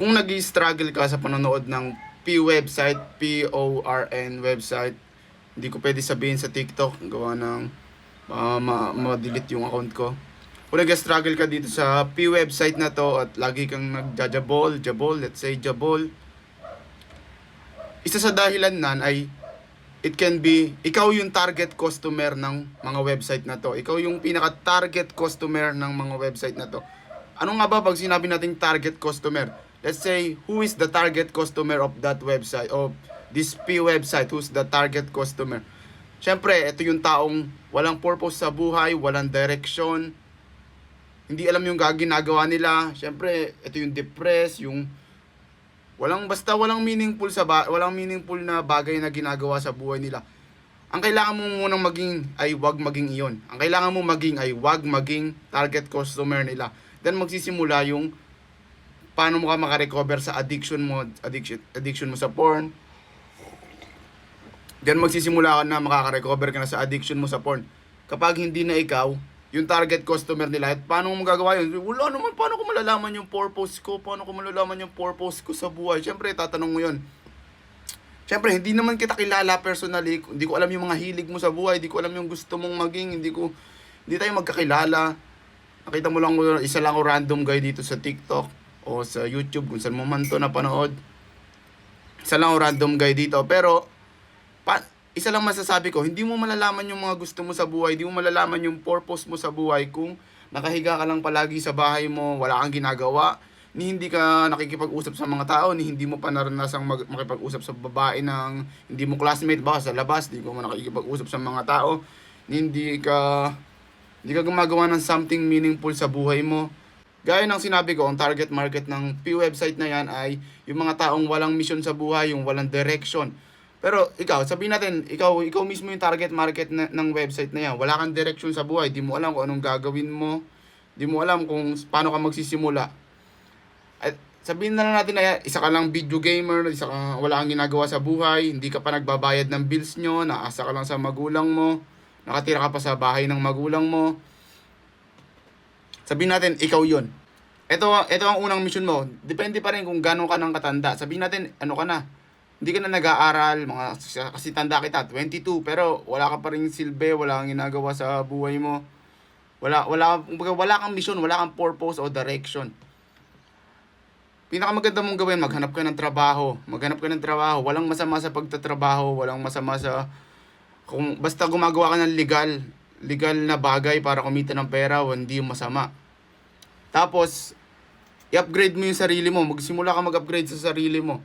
kung nag struggle ka sa panonood ng P website, P-O-R-N website, hindi ko pwede sabihin sa TikTok, gawa ng uh, ma- ma-delete yung account ko. Kung nag-struggle ka dito sa P website na to at lagi kang nagjajabol, jabol, let's say jabol, isa sa dahilan nan ay it can be ikaw yung target customer ng mga website na to. Ikaw yung pinaka target customer ng mga website na to. Ano nga ba pag sinabi nating target customer? Let's say who is the target customer of that website of this P website? Who's the target customer? Siyempre, ito yung taong walang purpose sa buhay, walang direction, hindi alam yung ginagawa nila. Siyempre, ito yung depressed, yung Walang basta walang meaningful sa ba- walang meaningful na bagay na ginagawa sa buhay nila. Ang kailangan mo munang maging ay wag maging iyon. Ang kailangan mo maging ay wag maging target customer nila. Then magsisimula yung paano mo ka makarecover sa addiction mo, addiction, addiction mo sa porn. Then magsisimula ka na makaka-recover ka na sa addiction mo sa porn. Kapag hindi na ikaw, yung target customer nila, at paano mo magagawa yun? Wala naman, paano ko malalaman yung purpose ko? Paano ko malalaman yung purpose ko sa buhay? Siyempre, tatanong mo yun. Siyempre, hindi naman kita kilala personally. Hindi ko alam yung mga hilig mo sa buhay. Hindi ko alam yung gusto mong maging. Hindi ko, hindi tayo magkakilala. Nakita mo lang, isa lang ako random guy dito sa TikTok o sa YouTube kung saan mo man to napanood. Isa lang random guy dito. Pero, pa, isa lang masasabi ko, hindi mo malalaman yung mga gusto mo sa buhay, hindi mo malalaman yung purpose mo sa buhay kung nakahiga ka lang palagi sa bahay mo, wala kang ginagawa, ni hindi ka nakikipag-usap sa mga tao, ni hindi mo pa naranasang mag- makipag-usap sa babae ng hindi mo classmate ba sa labas, hindi ko man nakikipag-usap sa mga tao, ni hindi ka hindi ka gumagawa ng something meaningful sa buhay mo. Gaya ng sinabi ko, ang target market ng P website na yan ay yung mga taong walang mission sa buhay, yung walang direction. Pero ikaw, sabihin natin, ikaw, ikaw mismo yung target market na, ng website na yan. Wala kang direction sa buhay, di mo alam kung anong gagawin mo, di mo alam kung paano ka magsisimula. At sabihin na lang natin na isa ka lang video gamer, isa ka, wala kang ginagawa sa buhay, hindi ka pa nagbabayad ng bills nyo, naasa ka lang sa magulang mo, nakatira ka pa sa bahay ng magulang mo. Sabihin natin, ikaw yon. Ito, ito ang unang mission mo. Depende pa rin kung gano'n ka ng katanda. Sabihin natin, ano ka na, hindi ka na nag-aaral, mga, kasi tanda kita, 22, pero wala ka pa rin silbi, wala kang ginagawa sa buhay mo. Wala, wala, wala kang mission, wala kang purpose o direction. Pinakamaganda mong gawin, maghanap ka ng trabaho. Maghanap ka ng trabaho. Walang masama sa pagtatrabaho, walang masama sa kung basta gumagawa ka ng legal, legal na bagay para kumita ng pera, hindi masama. Tapos, i-upgrade mo yung sarili mo. Magsimula ka mag-upgrade sa sarili mo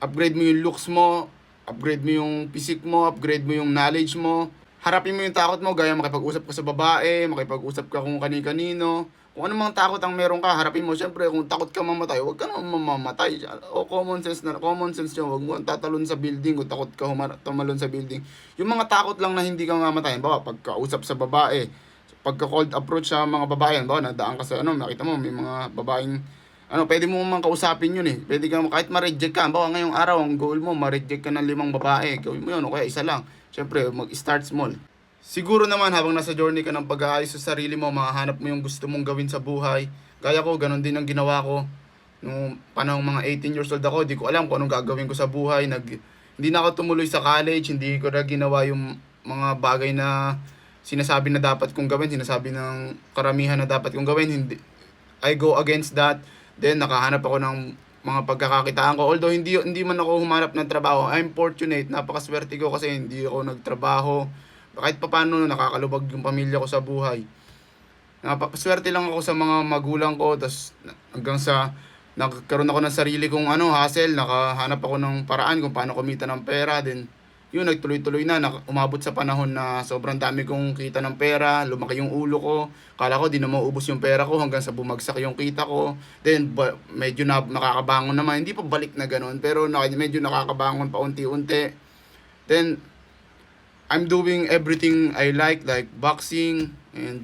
upgrade mo yung looks mo, upgrade mo yung physique mo, upgrade mo yung knowledge mo. Harapin mo yung takot mo, gaya makipag-usap ka sa babae, makipag-usap ka kung kani-kanino. Kung ano mang takot ang meron ka, harapin mo. Siyempre, kung takot ka mamatay, huwag ka naman mamamatay. O common sense na, common sense yun, huwag mo tatalon sa building kung takot ka tumalon sa building. Yung mga takot lang na hindi ka mamatay, bawa, pagkausap sa babae, pagka-cold approach sa mga babae, bawa, nadaan ka sa ano, nakita mo, may mga babaeng ano, pwede mo mang kausapin yun eh. Pwede ka, kahit ma-reject ka, bawa ngayong araw, ang goal mo, ma-reject ka ng limang babae, gawin mo yun, o kaya isa lang. Siyempre, mag-start small. Siguro naman, habang nasa journey ka ng pag-aayos sa sarili mo, makahanap mo yung gusto mong gawin sa buhay. Gaya ko, ganun din ang ginawa ko. Nung panahong mga 18 years old ako, di ko alam kung anong gagawin ko sa buhay. Nag, hindi na ako tumuloy sa college, hindi ko na ginawa yung mga bagay na sinasabi na dapat kong gawin, sinasabi ng karamihan na dapat kong gawin. Hindi, I go against that. Then nakahanap ako ng mga pagkakakitaan ko. Although hindi hindi man ako humanap ng trabaho, I'm fortunate, napakaswerte ko kasi hindi ako nagtrabaho. Kahit papaano nakakalubag yung pamilya ko sa buhay. Napakaswerte lang ako sa mga magulang ko, tas hanggang sa nagkaroon ako ng sarili kong ano, hassle, nakahanap ako ng paraan kung paano kumita ng pera, then yun, nagtuloy-tuloy na, umabot sa panahon na sobrang dami kong kita ng pera, lumaki yung ulo ko, kala ko di na maubos yung pera ko hanggang sa bumagsak yung kita ko, then ba, medyo na, nakakabangon naman, hindi pa balik na ganun, pero na, medyo nakakabangon pa unti-unti, then, I'm doing everything I like, like boxing, and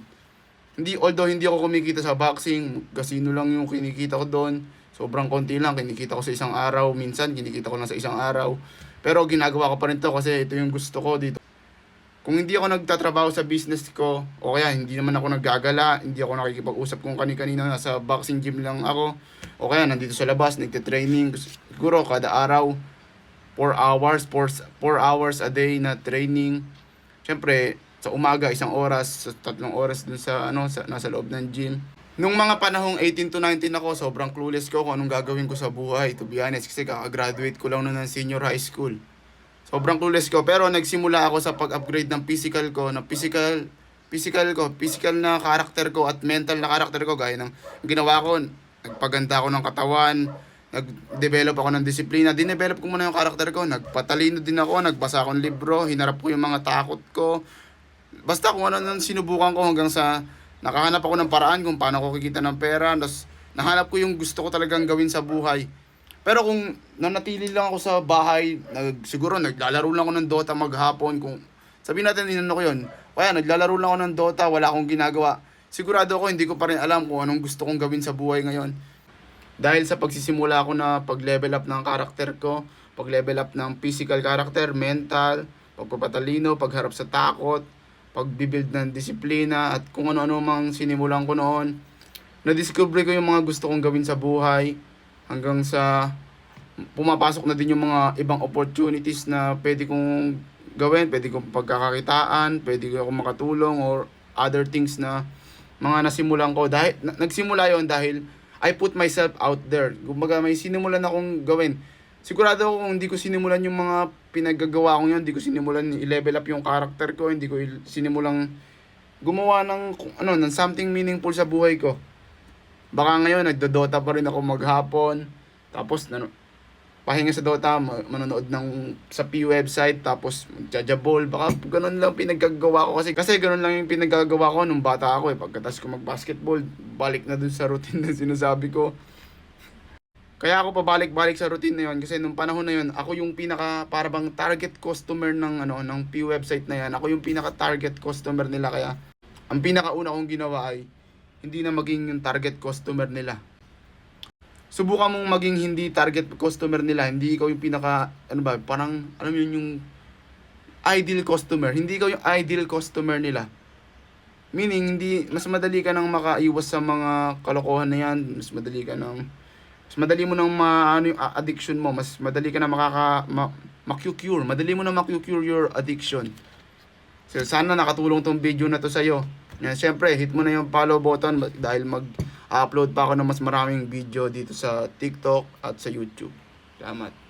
hindi, although hindi ako kumikita sa boxing, casino lang yung kinikita ko doon, sobrang konti lang, kinikita ko sa isang araw, minsan kinikita ko lang sa isang araw, pero ginagawa ko pa rin to kasi ito yung gusto ko dito. kung hindi ako nagtatrabaho sa business ko, o kaya hindi naman ako naggagala, hindi ako nakikipag-usap kung kani-kanino, nasa boxing gym lang ako, o kaya nandito sa labas, nagte-training, siguro kada araw, 4 hours, 4, 4 hours a day na training. Siyempre, sa umaga, isang oras, sa tatlong oras dun sa, ano, sa, nasa loob ng gym. Nung mga panahong 18 to 19 ako, sobrang clueless ko kung anong gagawin ko sa buhay, to be honest, kasi kakagraduate ko lang nun ng senior high school. Sobrang clueless ko. Pero nagsimula ako sa pag-upgrade ng physical ko, ng physical, physical ko, physical na karakter ko at mental na karakter ko. Gaya ng ginawa ko, nagpaganda ako ng katawan, nag-develop ako ng disiplina. Dinevelop ko muna yung karakter ko. Nagpatalino din ako, nagbasa ako ng libro, hinarap ko yung mga takot ko. Basta kung ano nang sinubukan ko hanggang sa nakahanap ako ng paraan kung paano ko kikita ng pera. Tapos nahanap ko yung gusto ko talagang gawin sa buhay. Pero kung nanatili lang ako sa bahay, nag, siguro naglalaro lang ako ng Dota maghapon, kung sabihin natin inano ko yun, kaya naglalaro lang ako ng Dota, wala akong ginagawa. Sigurado ako hindi ko pa rin alam kung anong gusto kong gawin sa buhay ngayon. Dahil sa pagsisimula ko na pag-level up ng karakter ko, pag-level up ng physical character, mental, pagpapatalino, pagharap sa takot, pagbibuild ng disiplina, at kung ano-ano mang sinimulan ko noon, na-discover ko yung mga gusto kong gawin sa buhay, hanggang sa pumapasok na din yung mga ibang opportunities na pwede kong gawin, pwede kong pagkakakitaan, pwede ko makatulong or other things na mga nasimulan ko dahil na- nagsimula yon dahil I put myself out there. Kumbaga may sinimulan akong gawin. Sigurado ako kung hindi ko sinimulan yung mga pinaggagawa ko yun, hindi ko sinimulan i-level up yung character ko, hindi ko sinimulang gumawa ng ano, ng something meaningful sa buhay ko. Baka ngayon, nagdodota pa rin ako maghapon. Tapos, ano, pahinga sa Dota, ma- manonood ng sa P website, tapos magjajabol. Baka ganun lang pinaggagawa ko kasi. Kasi ganun lang yung pinaggagawa ko nung bata ako eh. Pagkatas ko mag-basketball, balik na dun sa routine na sinasabi ko. Kaya ako pabalik-balik sa routine na yun kasi nung panahon na yun, ako yung pinaka para bang target customer ng ano ng P website na yan. Ako yung pinaka target customer nila kaya ang pinakauna kong ginawa ay hindi na maging yung target customer nila. Subukan mong maging hindi target customer nila, hindi ikaw yung pinaka ano ba, parang alam yun yung ideal customer, hindi ikaw yung ideal customer nila. Meaning hindi mas madali ka nang makaiwas sa mga kalokohan na yan, mas madali ka nang mas madali mo nang ma, ano yung a- addiction mo, mas madali ka na makaka ma, ma-cure, madali mo na ma-cure your addiction. So, sana nakatulong tong video na to sa'yo. Yan, syempre, hit mo na yung follow button dahil mag-upload pa ako ng mas maraming video dito sa TikTok at sa YouTube. Salamat.